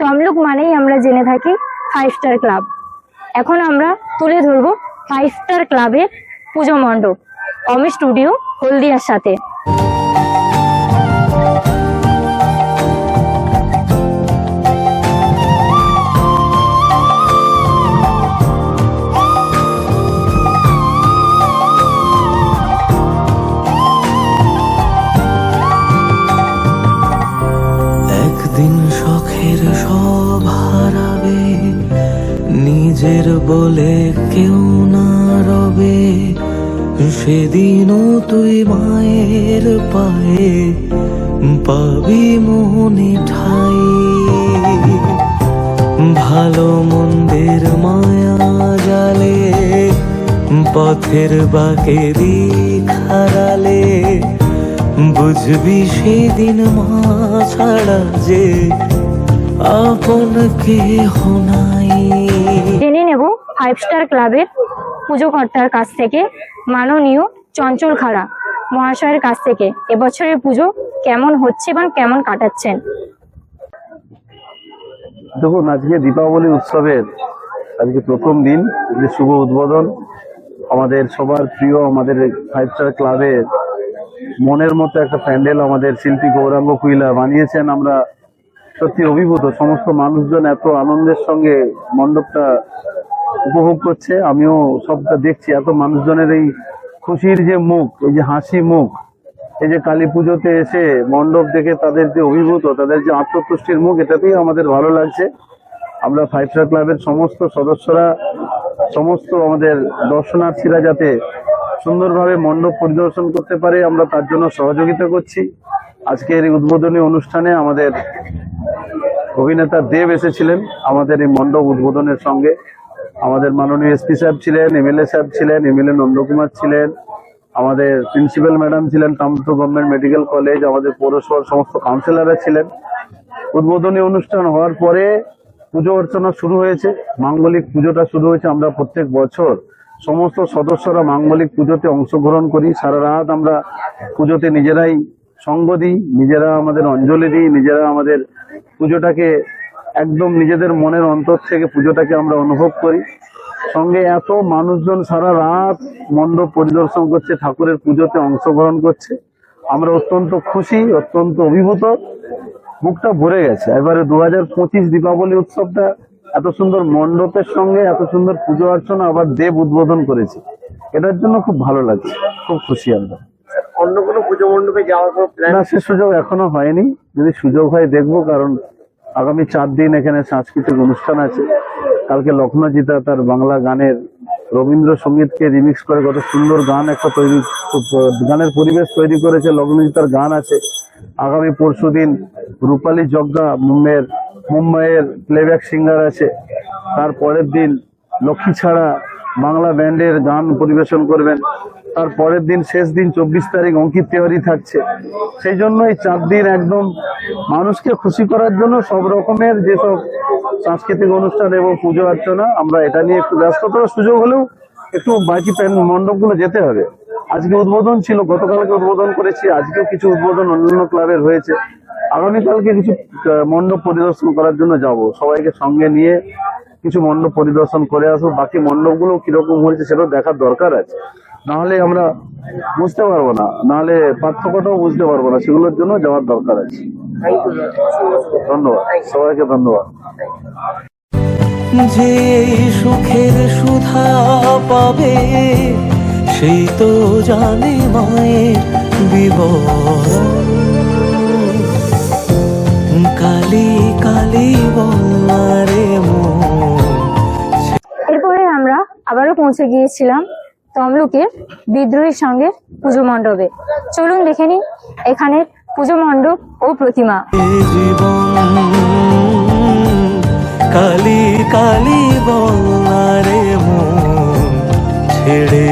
তমলুক মানেই আমরা জেনে থাকি ফাইভ স্টার ক্লাব এখন আমরা তুলে ধরবো ফাইভ স্টার ক্লাবের পুজো মণ্ডপ অমি স্টুডিও হলদিয়ার সাথে। সেদিনও তুই মায়ের পায়ে পাবি মনে ঠাই। ভালো মন্দের মায়া জালে, পথের বাকে দিক হারালে, বুঝবি সেদিন মা ছাড়া যে আপন কে নাই। জেনে নেব ফাইভ স্টার ক্লাবের পুজো কর্তার কাছ থেকে মাননীয় চঞ্চল খাড়া, মহাশয়ের কাছ থেকে। এবছরের পুজো কেমন হচ্ছে এবং কেমন কাটাচ্ছেন? দেখুন, আজকে দীপাবলি উৎসবের আজকে প্রথম দিন শুভ উদ্বোধন। আমাদের সবার প্রিয়, আমাদের ফাইভ স্টার ক্লাবের মনের মতো একটা প্যান্ডেল আমাদের শিল্পী গৌরাঙ্গ কুইলা বানিয়েছেন। আমরা সত্যি অভিভূত, সমস্ত মানুষজন এত আনন্দের সঙ্গে মণ্ডপটা উপভোগ করছে। আমিও সবটা দেখছি, এত মানুষজনের এই খুশির যে মুখ, এই যে হাসি মুখ, এই যে কালী পুজোতে এসে মণ্ডপ দেখে তাদের যে অভিভূত, তাদের যে আত্মতুষ্টির মুখ, এটাতেই আমাদের ভালো লাগছে। আমরা ফাইভ স্টার ক্লাবের সমস্ত সদস্যরা, সমস্ত আমাদের দর্শনার্থীরা যাতে সুন্দরভাবে মণ্ডপ পরিদর্শন করতে পারে, আমরা তার জন্য সহযোগিতা করছি। আজকের এই উদ্বোধনী অনুষ্ঠানে আমাদের অভিনেতা দেব এসেছিলেন, আমাদের এই মণ্ডপ উদ্বোধনের সঙ্গে। আমাদের মাননীয় এসপি সাহেব ছিলেন এমএলএ সাহেব ছিলেন এমএলএ নন্দকুমার ছিলেন, আমাদের প্রিন্সিপাল ম্যাডাম ছিলেন, কামরূপ গভর্নমেন্ট মেডিকেল কলেজ আমাদের পৌরসভার সমস্ত কাউন্সিলররা ছিলেন। উদ্বোধনী অনুষ্ঠান হওয়ার পরে পুজো অর্চনা শুরু হয়েছে, মাঙ্গলিক পুজোটা শুরু হয়েছে আমরা প্রত্যেক বছর। সমস্ত সদস্যরা মাঙ্গলিক পুজোতে অংশগ্রহণ করি, সারা রাত আমরা পুজোতে নিজেরাই সঙ্গ দিই, নিজেরা আমাদের অঞ্জলি দিই, নিজেরা আমাদের পুজোটাকে একদম নিজেদের মনের অন্তর থেকে পুজোটাকে আমরা অনুভব করি। সঙ্গে এত মানুষজন সারা রাত মণ্ডপ পরিদর্শন করছে ঠাকুরের পুজোতে অংশগ্রহণ করছে। আমরা অত্যন্ত খুশি অত্যন্ত অভিভূত। মুখটা ভরে গেছে। এবারে দু হাজার পঁচিশ দীপাবলি উৎসবটা এত সুন্দর মণ্ডপের সঙ্গে এত সুন্দর পুজো অর্চনা আবার দেব উদ্বোধন করেছে। এটার জন্য খুব ভালো লাগছে খুব খুশি আমরা। অন্য কোনো পুজো মণ্ডপে যাওয়ার কোনো না সে সুযোগ এখনও হয়নি। যদি সুযোগ হয় দেখব কারণ আগামী চার দিন এখানে সাংস্কৃতিক অনুষ্ঠান আছে। কালকে লক্ষ্ণজিতা তার বাংলা গানের রবীন্দ্রসঙ্গীতকে রিমিক্স করে কত সুন্দর গান একটা তৈরি, গানের পরিবেশ তৈরি করেছে লগ্নজিতার গান আছে। আগামী পরশু দিন রূপালী যজ্ঞা মুম্বাইয়ের মুম্বাইয়ের প্লেব্যাক সিঙ্গার আছে। তার পরের দিন লক্ষ্মী ছাড়া বাংলা ব্যান্ডের গান পরিবেশন করবেন। তার পরের দিন শেষ দিন চব্বিশ তারিখ অঙ্কিত তেওয়ারি থাকছে। সেই জন্য এই চার দিন একদম মানুষকে খুশি করার জন্য সব রকমের যেসব সাংস্কৃতিক অনুষ্ঠান এবং পুজো অর্চনা, আমরা এটা নিয়ে একটু ব্যস্ততার সুযোগ হলেও একটু বাকি মণ্ডপগুলো যেতে হবে। আজকে উদ্বোধন ছিল, গতকালকে উদ্বোধন করেছি, আজকেও কিছু উদ্বোধন অন্যান্য ক্লাবের হয়েছে। আগামীকালকে কিছু মণ্ডপ পরিদর্শন করার জন্য যাব। সবাইকে সঙ্গে নিয়ে কিছু মণ্ডপ পরিদর্শন করে আসব। বাকি মণ্ডপগুলো কীরকম হয়েছে সেটাও দেখার দরকার আছে। নাহলে আমরা বুঝতে পারব না। নাহলে পার্থক্যটাও বুঝতে পারব না। সেগুলোর জন্য যাওয়ার দরকার আছে। ধন্যবাদ। সবাইকে ধন্যবাদ। যে সুখের সুধা পাবে সেই তো জানে মায়ের বিবরণ। কালি কালি বলারে মন। এরপরে আমরা আবারও পৌঁছে গিয়েছিলাম তমলুকের বিদ্রোহীর সঙ্গে পুজো মণ্ডপে। চলুন দেখে নিন এখানের পুজো মণ্ডপ ও প্রতিমা। কালী কালী ছেড়ে